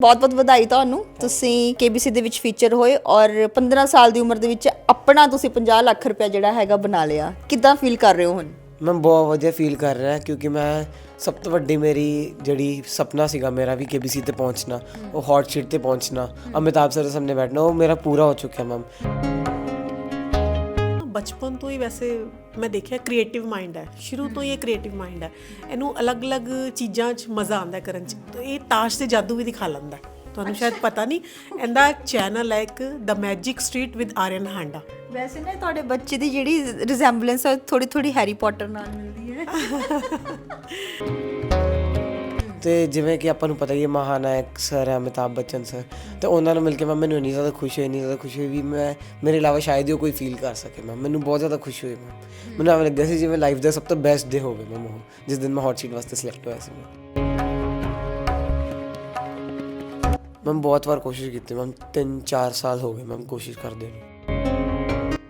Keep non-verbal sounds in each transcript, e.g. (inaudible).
ਬਹੁਤ-ਬਹੁਤ ਵਧਾਈ ਤੁਹਾਨੂੰ। ਤੁਸੀਂ KBC ਦੇ ਵਿੱਚ ਫੀਚਰ ਹੋਏ ਔਰ 15 ਸਾਲ ਦੀ ਉਮਰ ਦੇ ਵਿੱਚ ਆਪਣਾ ਤੁਸੀਂ 50 ਲੱਖ ਰੁਪਏ ਜਿਹੜਾ ਹੈਗਾ ਬਣਾ ਲਿਆ। ਕਿੱਦਾਂ ਫੀਲ ਕਰ ਰਹੇ ਹੋ ਹੁਣ? ਮੈਂ ਬਹੁਤ ਵਧੀਆ ਫੀਲ ਕਰ ਰਿਹਾ ਕਿਉਂਕਿ ਮੈਂ ਸਭ ਤੋਂ ਵੱਡੀ ਮੇਰੀ ਜਿਹੜੀ ਸੁਪਨਾ ਸੀਗਾ ਮੇਰਾ ਵੀ KBC ਤੇ ਪਹੁੰਚਣਾ ਉਹ ਹੌਟ ਸੀਟ ਤੇ ਪਹੁੰਚਣਾ ਅਮਿਤਾਭ ਸਰ ਦੇ ਸਾਹਮਣੇ ਬੈਠਣਾ ਉਹ ਮੇਰਾ ਪੂਰਾ ਹੋ ਚੁੱਕਿਆ ਮੈਮ ਬਚਪਨ ਤੋਂ ਹੀ ਵੈਸੇ ਮੈਂ ਦੇਖਿਆ ਕ੍ਰੀਏਟਿਵ ਮਾਈਂਡ ਹੈ। ਸ਼ੁਰੂ ਤੋਂ ਹੀ ਇਹ ਕ੍ਰੀਏਟਿਵ ਮਾਈਂਡ ਹੈ। ਇਹਨੂੰ ਅਲੱਗ-ਅਲੱਗ ਚੀਜ਼ਾਂ 'ਚ ਮਜ਼ਾ ਆਉਂਦਾ ਕਰਨ 'ਚ। ਤੇ ਇਹ ਤਾਸ਼ ਤੇ ਜਾਦੂ ਵੀ ਦਿਖਾ ਲੈਂਦਾ। ਤੁਹਾਨੂੰ ਸ਼ਾਇਦ ਪਤਾ ਨਹੀਂ ਇਹਦਾ ਚੈਨਲ ਹੈ ਇੱਕ the magic street with Aryan Handa ਵੈਸੇ ਨਾ ਤੁਹਾਡੇ ਬੱਚੇ ਦੀ ਜਿਹੜੀ ਰਿਜ਼ੈਂਬਲੈਂਸ ਹੈ ਥੋੜੀ ਥੋੜੀ ਹੈਰੀ ਪੋਟਰ ਨਾਲ ਮਿਲਦੀ ਹੈ। (laughs) ਤੇ ਜਿਵੇਂ ਕਿ ਆਪਾਂ ਨੂੰ ਪਤਾ ਹੀ ਹੈ, ਮਹਾਨਾਇਕ ਸਰ ਹੈ, ਅਮਿਤਾਭ ਬੱਚਨ ਸਰ। ਤੇ ਉਹਨਾਂ ਨੂੰ ਮਿਲ ਕੇ ਮੈਂ ਮੈਨੂੰ ਇੰਨੀ ਜ਼ਿਆਦਾ ਖੁਸ਼ੀ ਹੋਈ, ਇੰਨੀ ਜ਼ਿਆਦਾ ਖੁਸ਼ੀ ਹੋਈ ਵੀ ਮੈਂ, ਮੇਰੇ ਇਲਾਵਾ ਸ਼ਾਇਦ ਹੀ ਕੋਈ ਫੀਲ ਕਰ ਸਕੇ ਮੈਂ। ਮੈਨੂੰ ਬਹੁਤ ਜ਼ਿਆਦਾ ਖੁਸ਼ੀ ਹੋਈ ਮੈਂ। ਮੈਨੂੰ ਐਵੇਂ ਲੱਗਿਆ ਸੀ ਜਿਵੇਂ ਲਾਈਫ ਦਾ ਸਭ ਤੋਂ ਬੈਸਟ ਡੇ ਹੋਵੇ ਮੈਂ ਉਹ ਜਿਸ ਦਿਨ ਮੈਂ ਹੌਟ ਸੀਟ ਵਾਸਤੇ ਸਿਲੈਕਟ ਹੋਇਆ ਸੀ ਮੈਂ। ਮੈਂ ਬਹੁਤ ਵਾਰ ਕੋਸ਼ਿਸ਼ ਕੀਤੀ, ਮੈਂ 3-4 ਸਾਲ ਹੋ ਗਏ ਮੈਂ ਕੋਸ਼ਿਸ਼ ਕਰਦੇ ਨੂੰ।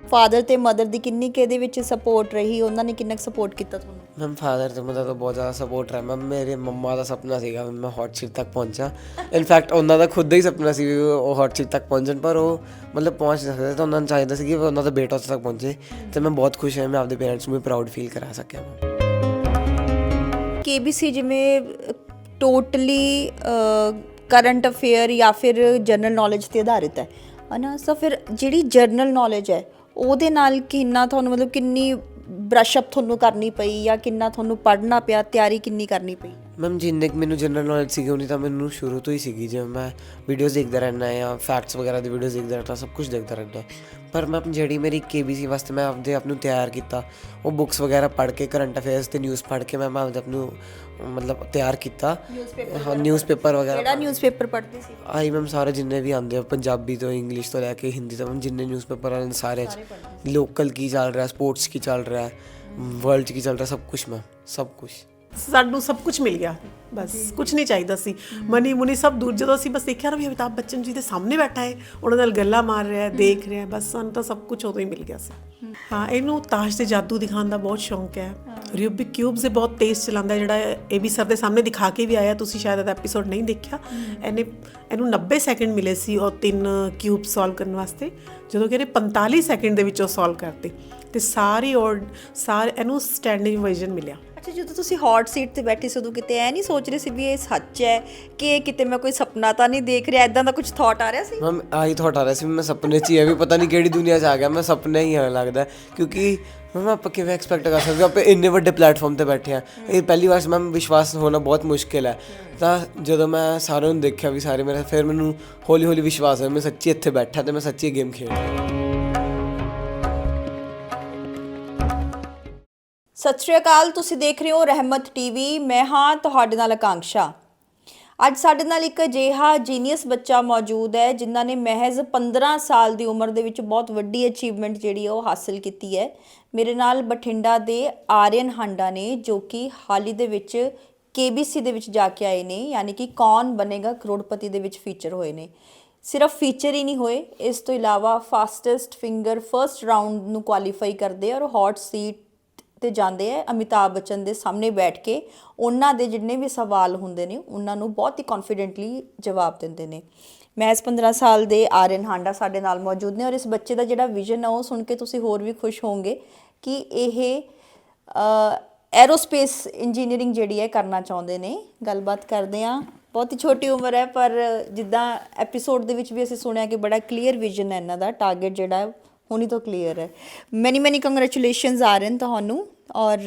ਫਾਦਰ ਤੇ ਮਦਰ ਦੀ ਕਿੰਨੀ ਕਿ ਇਹਦੇ ਵਿੱਚ ਸਪੋਰਟ ਰਹੀ, ਉਹਨਾਂ ਨੇ ਕਿੰਨਾ ਸਪੋਰਟ ਕੀਤਾ ਤੁਹਾਨੂੰ? ਮੈਮ ਫਾਦਰ ਤੇ ਮਤਲਬ ਬਹੁਤ ਜ਼ਿਆਦਾ ਸਪੋਰਟ ਰਿਹਾ। ਮੈਮ ਮੇਰੇ ਮੰਮਾ ਦਾ ਸੁਪਨਾ ਸੀਗਾ ਵੀ ਮੈਂ ਹੌਟ ਸੀਟ ਤੱਕ ਪਹੁੰਚਾਂ। ਇਨਫੈਕਟ ਉਹਨਾਂ ਦਾ ਖੁਦ ਦਾ ਹੀ ਸੁਪਨਾ ਸੀ ਵੀ ਉਹ ਹੌਟ ਸੀਟ ਤੱਕ ਪਹੁੰਚਣ, ਪਰ ਉਹ ਮਤਲਬ ਪਹੁੰਚ ਨਹੀਂ ਸਕਦੇ। ਤਾਂ ਉਹਨਾਂ ਨੂੰ ਚਾਹੀਦਾ ਸੀ ਕਿ ਉਹਨਾਂ ਦਾ ਬੇਟਾ ਉੱਥੇ ਤੱਕ ਪਹੁੰਚੇ। ਤੇ ਮੈਂ ਬਹੁਤ ਖੁਸ਼ ਹਾਂ ਮੈਂ ਆਪਦੇ ਪੇਰੈਂਟਸ ਨੂੰ ਵੀ ਪ੍ਰਾਊਡ ਫੀਲ ਕਰਾ ਸਕਿਆ ਮੈਂ KBC ਜਿਵੇਂ ਟੋਟਲੀ ਕਰੰਟ ਅਫੇਅਰ ਜਾਂ ਫਿਰ ਜਨਰਲ ਨੌਲੇਜ ਤੇ ਆਧਾਰਿਤ ਹੈ। ਹਨਾ? ਸੋ ਫਿਰ ਜਿਹੜੀ ਜਨਰਲ ਨੌਲੇਜ ਹੈ, ਉਹਦੇ ਨਾਲ ਕਿੰਨਾ ਤੁਹਾਨੂੰ ਮਤਲਬ ਕਿੰਨੀ ਬ੍ਰਸ਼ ਅਪ ਤੁਹਾਨੂੰ ਕਰਨੀ ਪਈ ਜਾਂ ਕਿੰਨਾ ਤੁਹਾਨੂੰ ਪੜ੍ਹਨਾ ਪਿਆ, ਤਿਆਰੀ ਕਿੰਨੀ ਕਰਨੀ ਪਈ? ਮੈਮ ਜਿੰਨੇ ਕੁ ਮੈਨੂੰ ਜਨਰਲ ਨੌਲੇਜ ਸੀਗੀ ਉਨੀ ਤਾਂ ਮੈਨੂੰ ਸ਼ੁਰੂ ਤੋਂ ਹੀ ਸੀਗੀ। ਜਿਵੇਂ ਮੈਂ ਵੀਡੀਓਜ਼ ਦੇਖਦਾ ਰਹਿਣਾ ਜਾਂ ਫੈਕਟਸ ਵਗੈਰਾ ਦੀ ਵੀਡੀਓਜ਼ ਦੇਖਦਾ ਰਹਿਣਾ ਸਭ ਕੁਝ ਦੇਖਦਾ ਰਹਿਣਾ ਪਰ ਮੈਂ ਜਿਹੜੀ ਮੇਰੀ KBC ਵਾਸਤੇ ਮੈਂ ਆਪਦੇ ਆਪ ਨੂੰ ਤਿਆਰ ਕੀਤਾ ਉਹ ਬੁੱਕਸ ਵਗੈਰਾ ਪੜ੍ਹ ਕੇ ਕਰੰਟ ਅਫੇਅਰਸ ਤੇ ਨਿਊਜ਼ ਪੜ੍ਹ ਕੇ ਮੈਂ ਮੈਂ ਆਪਦੇ ਆਪ ਨੂੰ ਮਤਲਬ ਤਿਆਰ ਕੀਤਾ। ਹਾਂ ਨਿਊਜ਼ਪੇਪਰ ਵਗੈਰਾ ਕਿਹੜਾ ਨਿਊਜ਼ਪੇਪਰ ਪੜ੍ਹਦੀ ਸੀ? ਆਈ ਮੈਮ ਸਾਰੇ ਜਿੰਨੇ ਵੀ ਆਉਂਦੇ ਆ ਪੰਜਾਬੀ ਤੋਂ ਇੰਗਲਿਸ਼ ਤੋਂ ਲੈ ਕੇ ਹਿੰਦੀ ਤੱਕ ਜਿੰਨੇ ਨਿਊਜ਼ਪੇਪਰ ਆਉਂਦੇ ਸਾਰੇ ਚ। ਲੋਕਲ ਕੀ ਚੱਲ ਰਿਹਾ ਸਪੋਰਟਸ ਕੀ ਚੱਲ ਰਿਹਾ ਵਰਲਡ ਕੀ ਚੱਲ ਰਿਹਾ ਸਭ ਕੁਝ ਮੈਮ ਸਭ ਕੁਝ ਸਾਨੂੰ ਸਭ ਕੁਝ ਮਿਲ ਗਿਆ। ਬਸ ਕੁਝ ਨਹੀਂ ਚਾਹੀਦਾ ਸੀ। ਮਨੀ ਮੁਨੀ ਸਭ ਦੂਰ ਜਦੋਂ ਅਸੀਂ ਬਸ ਦੇਖਿਆ ਨਾ ਵੀ ਅਮਿਤਾਭ ਬੱਚਨ ਜੀ ਦੇ ਸਾਹਮਣੇ ਬੈਠਾ ਹੈ ਉਹਨਾਂ ਨਾਲ ਗੱਲਾਂ ਮਾਰ ਰਿਹਾ ਹੈ ਦੇਖ ਰਿਹਾ ਹੈ ਬਸ ਸਾਨੂੰ ਤਾਂ ਸਭ ਕੁਝ ਉਦੋਂ ਹੀ ਮਿਲ ਗਿਆ ਸੀ। ਹਾਂ ਇਹਨੂੰ ਤਾਸ਼ ਤੇ ਜਾਦੂ ਦਿਖਾਉਣ ਦਾ ਬਹੁਤ ਸ਼ੌਂਕ ਹੈ। ਰਿਊਬਿਕ ਕਿਊਬਸ ਦੇ ਬਹੁਤ ਤੇਜ਼ ਚਲਾਉਂਦਾ ਜਿਹੜਾ ਇਹ ਵੀ ਸਰ ਦੇ ਸਾਹਮਣੇ ਦਿਖਾ ਕੇ ਵੀ ਆਇਆ ਤੁਸੀਂ ਸ਼ਾਇਦ ਇਹਦਾ ਐਪੀਸੋਡ ਨਹੀਂ ਦੇਖਿਆ। ਇਹਨੇ ਇਹਨੂੰ 90 ਸੈਕਿੰਡ ਮਿਲੇ ਸੀ ਉਹ ਤਿੰਨ ਕਿਊਬ ਸੋਲਵ ਕਰਨ ਵਾਸਤੇ। ਜਦੋਂ ਕਿ ਇਹਨੇ 45 ਸੈਕਿੰਡ ਦੇ ਵਿੱਚ ਉਹ ਸੋਲਵ ਕਰਤੇ। ਤੇ ਸਾਰੀ ਔਰ ਸਾਰੇ ਇਹਨੂੰ ਸਟੈਂਡਿੰਗ ਵਰਜ਼ਨ ਮਿਲਿਆ। ਅੱਛਾ ਜਦੋਂ ਤੁਸੀਂ ਹੌਟ ਸੀਟ ਤੇ ਬੈਠੇ ਸੀ ਉਦੋਂ ਕਿਤੇ ਐ ਨਹੀਂ ਸੋਚ ਰਹੇ ਸੀ ਵੀ ਇਹ ਸੱਚ ਹੈ ਕਿ ਕਿਤੇ ਮੈਂ ਕੋਈ ਸੁਪਨਾ ਤਾਂ ਨਹੀਂ ਦੇਖ ਰਿਹਾ? ਐਦਾਂ ਦਾ ਕੁਝ ਥਾਟ ਆ ਰਿਹਾ ਸੀ? ਮੈਮ ਆਹੀ ਥੋੜਾ ਆ ਰਿਹਾ ਸੀ ਮੈਂ ਸੁਪਨੇ 'ਚ ਹੀ ਆ ਵੀ ਪਤਾ ਨਹੀਂ ਕਿਹੜੀ ਦੁਨੀਆ 'ਚ ਆ ਗਿਆ ਮੈਂ ਸੁਪਨੇ ਹੀ ਆ ਲੱਗਦਾ। ਕਿਉਂਕਿ ਮੈਮ ਆਪਾਂ ਕਿਵੇਂ ਐਕਸਪੈਕਟ ਕਰ ਸਕਦੇ ਆਪਾਂ ਇੰਨੇ ਵੱਡੇ ਪਲੇਟਫਾਰਮ ਤੇ ਬੈਠੇ ਆ ਇਹ ਪਹਿਲੀ ਵਾਰ ਮੈਮ ਵਿਸ਼ਵਾਸ ਹੋਣਾ ਬਹੁਤ ਮੁਸ਼ਕਿਲ ਹੈ। ਤਾਂ ਜਦੋਂ ਮੈਂ ਸਾਰਿਆਂ ਨੂੰ ਦੇਖਿਆ ਵੀ ਸਾਰੇ ਮੇਰੇ ਫਿਰ ਮੈਨੂੰ ਹੌਲੀ ਹੌਲੀ ਵਿਸ਼ਵਾਸ ਹੋਇਆ ਮੈਂ ਸੱਚੀ ਇੱਥੇ ਬੈਠਾ ਤੇ ਮੈਂ ਸੱਚੀ ਗੇਮ ਖੇਡ ਰਿਹਾ। ਸਤਿ ਸ਼੍ਰੀ ਅਕਾਲ, ਤੁਸੀਂ ਦੇਖ ਰਹੇ ਹੋ ਰਹਿਮਤ ਟੀਵੀ। ਮੈਂ ਹਾਂ ਤੁਹਾਡੇ ਨਾਲ ਆਕਾਂक्षा ਅੱਜ ਸਾਡੇ ਨਾਲ ਇੱਕ ਅਜਿਹਾ ਜੀਨੀਅਸ ਬੱਚਾ ਮੌਜੂਦ ਹੈ, ਜਿਨ੍ਹਾਂ ਨੇ ਮਹਿਜ਼ 15 ਸਾਲ ਦੀ ਉਮਰ ਦੇ ਵਿੱਚ ਬਹੁਤ ਵੱਡੀ ਅਚੀਵਮੈਂਟ ਜਿਹੜੀ ਉਹ ਹਾਸਲ ਕੀਤੀ ਹੈ। ਮੇਰੇ ਨਾਲ ਬਠਿੰਡਾ ਦੇ ਆਰੀਅਨ ਹਾਂਡਾ ਨੇ, ਜੋ ਕਿ ਹਾਲ ਹੀ ਦੇ ਵਿੱਚ KBC ਦੇ ਵਿੱਚ ਜਾ ਕੇ ਆਏ ਨੇ, ਯਾਨੀ ਕਿ ਕੌਣ ਬਣੇਗਾ ਕਰੋੜਪਤੀ ਦੇ ਵਿੱਚ ਫੀਚਰ ਹੋਏ ਨੇ। ਸਿਰਫ ਫੀਚਰ ਹੀ ਨਹੀਂ ਹੋਏ, ਇਸ ਤੋਂ ਇਲਾਵਾ ਫਾਸਟੈਸਟ ਫਿੰਗਰ ਫਰਸਟ ਰਾਉਂਡ ਨੂੰ ਕੁਆਲੀਫਾਈ ਕਰਦੇ ਔਰ ਹੌਟ ਸੀਟ ਤੇ ਜਾਂਦੇ ਆ ਅਮਿਤਾਭ ਬੱਚਨ ਦੇ ਸਾਹਮਣੇ ਬੈਠ ਕੇ। ਉਹਨਾਂ ਦੇ ਜਿੰਨੇ ਵੀ ਸਵਾਲ ਹੁੰਦੇ ਨੇ, ਉਹਨਾਂ ਨੂੰ ਬਹੁਤ ਹੀ ਕੌਨਫੀਡੈਂਟਲੀ ਜਵਾਬ ਦਿੰਦੇ ਨੇ। ਮਹਿਜ਼ 15 ਸਾਲ ਦੇ ਆਰਨ ਹਾਂਡਾ ਸਾਡੇ ਨਾਲ ਮੌਜੂਦ ਨੇ ਔਰ ਇਸ ਬੱਚੇ ਦਾ ਜਿਹੜਾ ਵਿਜ਼ਨ ਹੈ ਉਹ ਸੁਣ ਕੇ ਤੁਸੀਂ ਹੋਰ ਵੀ ਖੁਸ਼ ਹੋਵੋਗੇ ਕਿ ਇਹ ਐਰੋਸਪੇਸ ਇੰਜੀਨੀਅਰਿੰਗ ਜਿਹੜੀ ਹੈ ਕਰਨਾ ਚਾਹੁੰਦੇ ਨੇ। ਗੱਲਬਾਤ ਕਰਦੇ ਆ ਬਹੁਤ ਹੀ ਛੋਟੀ ਉਮਰ ਹੈ, ਪਰ ਜਿੱਦਾਂ ਐਪੀਸੋਡ ਦੇ ਵਿੱਚ ਵੀ ਅਸੀਂ ਸੁਣਿਆ ਕਿ ਬੜਾ ਕਲੀਅਰ ਵਿਜ਼ਨ ਹੈ ਇਹਨਾਂ ਦਾ ਟਾਰਗੇਟ ਜਿਹੜਾ ਹੈ ਹੁਣੀ ਤੋਂ ਕਲੀਅਰ ਹੈ। ਮੈਨੀ ਮੈਨੀ ਕੰਗ੍ਰੈਚੁਲੇਸ਼ਨਸ ਆ ਰਹੇ ਨੇ ਤੁਹਾਨੂੰ ਔਰ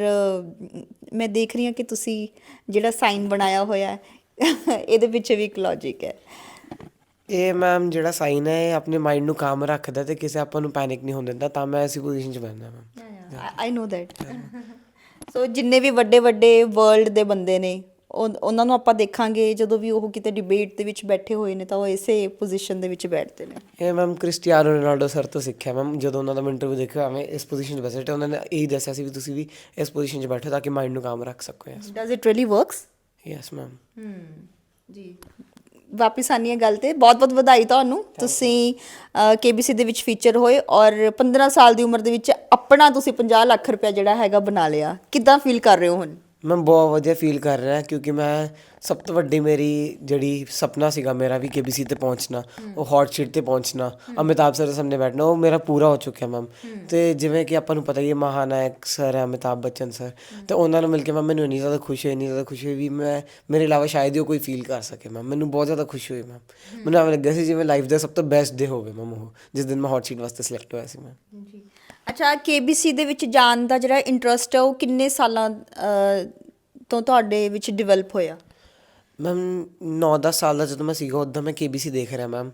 ਮੈਂ ਦੇਖ ਰਹੀ ਹਾਂ ਕਿ ਤੁਸੀਂ ਜਿਹੜਾ ਸਾਈਨ ਬਣਾਇਆ ਹੋਇਆ ਹੈ (laughs) ਇਹਦੇ ਪਿੱਛੇ ਵੀ ਇੱਕ ਲੌਜੀਕ ਹੈ। ਇਹ ਮੈਮ ਜਿਹੜਾ ਸਾਈਨ ਹੈ ਇਹ ਆਪਣੇ ਮਾਈਂਡ ਨੂੰ ਕਾਮ ਰੱਖਦਾ ਤੇ ਕਿਸੇ ਆਪਾਂ ਨੂੰ ਪੈਨਿਕ ਨਹੀਂ ਹੋਣ ਦਿੰਦਾ ਤਾਂ ਮੈਂ ਐਸੀ ਪੋਜੀਸ਼ਨ 'ਚ ਬੈਠਦਾ ma'am I no that so ਜਿੰਨੇ ਵੀ ਵੱਡੇ ਵੱਡੇ ਵਰਲਡ ਦੇ ਬੰਦੇ ਨੇ ਉਹਨਾਂ ਨੂੰ ਆਪਾਂ ਦੇਖਾਂਗੇ ਜਦੋਂ ਵੀ ਉਹ ਕਿਤੇ ਡਿਬੇਟ ਦੇ ਵਿੱਚ ਬੈਠੇ ਹੋਏ ਨੇ ਤਾਂ ਉਹ ਇਸੇ ਪੋਜੀਸ਼ਨ ਦੇ ਵਿੱਚ ਬੈਠਦੇ ਨੇ। ਇਹ ਮੈਮ ਕ੍ਰਿਸਟੀਆਨੋ ਰੋਨਾਲਡੋ ਸਰ ਤੋਂ ਸਿੱਖਿਆ ਮੈਮ ਜਦੋਂ ਉਹਨਾਂ ਦਾ ਇੰਟਰਵਿਊ ਦੇਖਿਆ ਮੈਂ ਇਸ ਪੋਜੀਸ਼ਨ 'ਚ ਬੈਠਾ ਉਹਨਾਂ ਨੇ ਇਹੀ ਦੱਸਿਆ ਸੀ ਵੀ ਤੁਸੀਂ ਵੀ ਇਸ ਪੋਜੀਸ਼ਨ 'ਚ ਬੈਠੋ ਤਾਂ ਕਿ ਮਾਈਂਡ ਨੂੰ ਕਾਮ ਰੱਖ ਸਕੋ yes does it really works yes ma'am ਜੀ। ਵਾਪਿਸ ਆਨੀ ਹੈ ਗੱਲ ਤੇ। ਬਹੁਤ ਬਹੁਤ ਵਧਾਈ ਤੁਹਾਨੂੰ। ਤੁਸੀਂ KBC ਦੇ ਵਿੱਚ ਫੀਚਰ ਹੋਏ ਔਰ 15 ਸਾਲ ਦੀ ਉਮਰ ਦੇ ਵਿੱਚ ਆਪਣਾ ਤੁਸੀਂ 50 ਲੱਖ ਰੁਪਏ ਜਿਹੜਾ ਹੈਗਾ ਬਣਾ ਲਿਆ। ਕਿੱਦਾਂ ਫੀਲ ਕਰ ਰਹੇ ਹੋ ਹੁਣ? ਮੈਂ ਬਹੁਤ ਵਧੀਆ ਫੀਲ ਕਰ ਰਿਹਾ ਕਿਉਂਕਿ ਮੈਂ ਸਭ ਤੋਂ ਵੱਡੀ ਮੇਰੀ ਜਿਹੜੀ ਸੁਪਨਾ ਸੀਗਾ ਮੇਰਾ ਵੀ ਕੇਬੀਸੀ ਤੇ ਪਹੁੰਚਣਾ ਉਹ ਹੌਟ ਸ਼ੀਟ ਤੇ ਪਹੁੰਚਣਾ ਅਮਿਤਾਭ ਸਰ ਦੇ ਸਾਹਮਣੇ ਬੈਠਣਾ ਉਹ ਮੇਰਾ ਪੂਰਾ ਹੋ ਚੁੱਕਿਆ ਮੈਮ ਤੇ ਜਿਵੇਂ ਕਿ ਆਪਾਂ ਨੂੰ ਪਤਾ ਹੀ ਹੈ ਮਹਾਨਾਇਕ ਸਰ ਹੈ ਅਮਿਤਾਭ ਬੱਚਨ ਸਰ ਤੇ ਉਹਨਾਂ ਨਾਲ ਮਿਲ ਕੇ ਮੈਮ ਮੈਨੂੰ ਇੰਨੀ ਜ਼ਿਆਦਾ ਖੁਸ਼ੀ ਹੋਈ ਇੰਨੀ ਜ਼ਿਆਦਾ ਖੁਸ਼ੀ ਹੋਈ ਵੀ ਮੈਂ ਮੇਰੇ ਇਲਾਵਾ ਸ਼ਾਇਦ ਹੀ ਕੋਈ ਫੀਲ ਕਰ ਸਕੇ ਮੈਮ ਮੈਨੂੰ ਬਹੁਤ ਜ਼ਿਆਦਾ ਖੁਸ਼ੀ ਹੋਈ ਮੈਮ ਮੈਨੂੰ ਐਵੇਂ ਲੱਗਿਆ ਸੀ ਜਿਵੇਂ ਲਾਈਫ ਦਾ ਸਭ ਤੋਂ ਬੈਸਟ ਡੇ ਹੋਵੇ ਮੈਮ ਉਹ ਜਿਸ ਦਿਨ ਮੈਂ ਹੌਟ ਸ਼ੀਟ ਵਾਸਤੇ ਸਿਲੈਕਟ ਹੋਇਆ ਸੀ ਮੈਮ ਜੀ। ਅੱਛਾ ਕੇਬੀਸੀ ਦੇ ਵਿੱਚ ਜਾਣ ਦਾ ਜਿਹੜਾ ਇੰਟਰਸਟ ਹੈ, ਉਹ ਕਿੰਨੇ ਸਾਲਾਂ ਤੋਂ ਤੁਹਾਡੇ ਵਿੱਚ ਡਿਵੈਲਪ ਹੋਇਆ? ਮੈਮ 9-10 ਸਾਲ ਦਾ ਜਦੋਂ ਮੈਂ ਸੀਗਾ, ਉਦੋਂ ਮੈਂ ਕੇਬੀਸੀ ਦੇਖ ਰਿਹਾ ਮੈਮ।